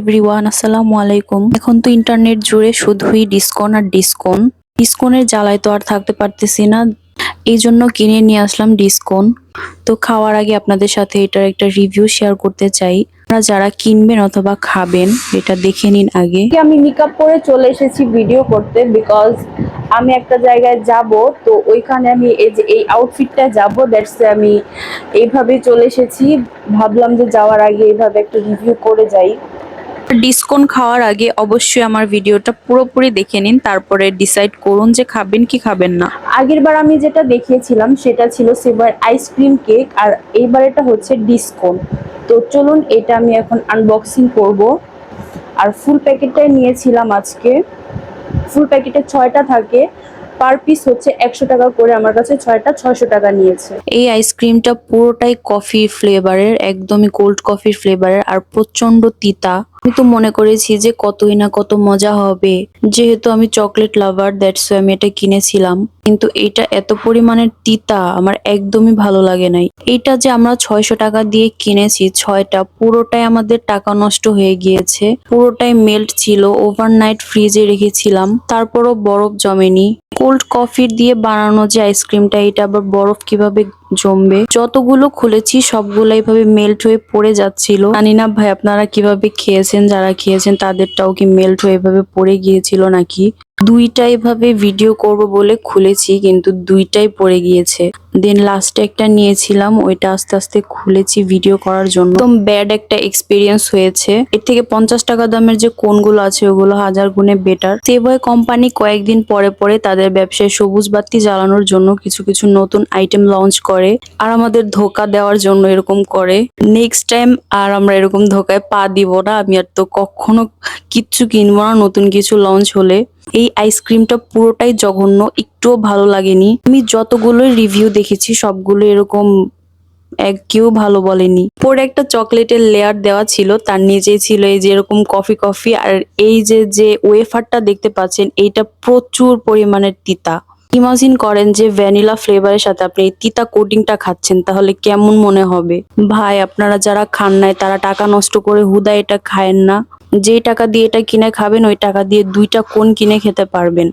Everyone আসসালামু আলাইকুম। এখন তো ইন্টারনেট জুড়ে শুধুই ডিসকন আর ডিসকন ডিসকনের জ্বালায় তো আর থাকতে পারতেছি না। এই জন্য কিনে নিয়ে আসলাম ডিসকন তো খাওয়ার আগে আপনাদের সাথে এটার একটা রিভিউ শেয়ার করতে চাই। আপনারা যারা কিনবেন অথবা খাবেন, এটা দেখে নিন আগে। আমি মেকআপ পরে চলে এসেছি ভিডিও করতে বিকজ আমি একটা জায়গায় যাব, তো ওইখানে আমি এই যে এই আউটফিটটা যাব দ্যাটস আমি এইভাবে চলে এসেছি। ভাবলাম যে যাওয়ার আগে এইভাবে একটা রিভিউ করে যাই। ডিসকন খাওয়ার আগে অবশ্যই আমার ভিডিওটা পুরোপুরি দেখে নিন তারপরে ডিসাইড করুন যে খাবেন কি খাবেন না। আগের বার আমি যেটা দেখিয়েছিলাম সেটা ছিল সেবার আইসক্রিম কেক আর এইবার এটা হচ্ছে ডিসকন। তো চলুন এটা আমি এখন আনবক্সিং করব। আর ফুল প্যাকেটটাই নিয়েছিলাম আজকে। ফুল প্যাকেটে ছয়টা থাকে পার পিস হচ্ছে একশো টাকা করে আমার কাছে ছয়টা ছয়শো টাকা নিয়েছে। এই আইসক্রিমটা পুরোটাই কফি ফ্লেভারের একদমই কোল্ড কফির ফ্লেভারের আর প্রচণ্ড তিতা। আমি তো মনে করেছি যে কতই না কত মজা হবে। যেহেতু আমি চকলেট লাভার দ্যাটস আমি এটা কিনেছিলাম। কিন্তু এটা এত পরিমাণের তিতা, আমার একদমই ভালো লাগে নাই। এইটা যে আমরা ছয়শো টাকা দিয়ে কিনেছি, ছয়টা, পুরোটাই আমাদের টাকা নষ্ট হয়ে গিয়েছে। পুরোটাই মেল্ট ছিল ওভারনাইট ফ্রিজে রেখেছিলাম। তারপরও বরফ জমেনি। কোল্ড কফি দিয়ে বানানো যে আইসক্রিমটা এটা আবার বরফ কীভাবে জমবে। যতগুলো খুলেছি, সবগুলো এইভাবে মেল্ট হয়ে পড়ে যাচ্ছিল। জানি না ভাই, আপনারা কীভাবে খেয়েছেন, যারা খেয়েছেন, তাদেরটাও কি মেল্ট হয়ে এভাবে পড়ে গিয়েছিল নাকি? দুইটা এভাবে ভিডিও করব বলে খুলেছি, কিন্তু দুইটাই পড়ে গিয়েছে। দেন লাস্টে একটা নিয়েছিলাম, ওইটা আস্তে আস্তে খুলেছি ভিডিও করার জন্য। একদম ব্যাড একটা এক্সপিরিয়েন্স হয়েছে। এর থেকে পঞ্চাশ টাকা দামের যে কোনগুলো আছে, ওগুলো হাজার গুণে বেটার সেভয় কোম্পানি কয়েকদিন পরে পরে তাদের ব্যবসায় সবুজ বাতি জ্বালানোর জন্য কিছু কিছু নতুন আইটেম লঞ্চ করে আর আমাদের ধোকা দেওয়ার জন্য এরকম করে। নেক্সট টাইম আর আমরা এরকম ধোকায় পা দিব না, আমি আর তো কখনো কিচ্ছু কিনবো না, নতুন কিছু লঞ্চ হলে। এই আইসক্রিমটা পুরোটাই জঘন্য, একটুও ভালো লাগেনি। আমি যতগুলো রিভিউ দেখেছি, সবগুলো এরকম এক কেউ ভালো বলেনি। পরে একটা চকলেটের লেয়ার দেওয়া ছিল, তার নিচেই ছিল এই যে এরকম কফি কফি আর এই যে যে ওয়েফারটা দেখতে পাচ্ছেন, এইটা প্রচুর পরিমাণের তিতা। ইমাজিন করেন যে ভ্যানিলা ফ্লেভারের সাথে আপনি এই তিতা কোটিংটা খাচ্ছেন, তাহলে কেমন মনে হবে? ভাই, আপনারা যারা খান নাই, তারা টাকা নষ্ট করে হুদা এটা খায়েন না। যে টাকা দিয়ে এটা কিনে খাবেন ওই টাকা দিয়ে দুইটা কোন কিনে খেতে পারবেন।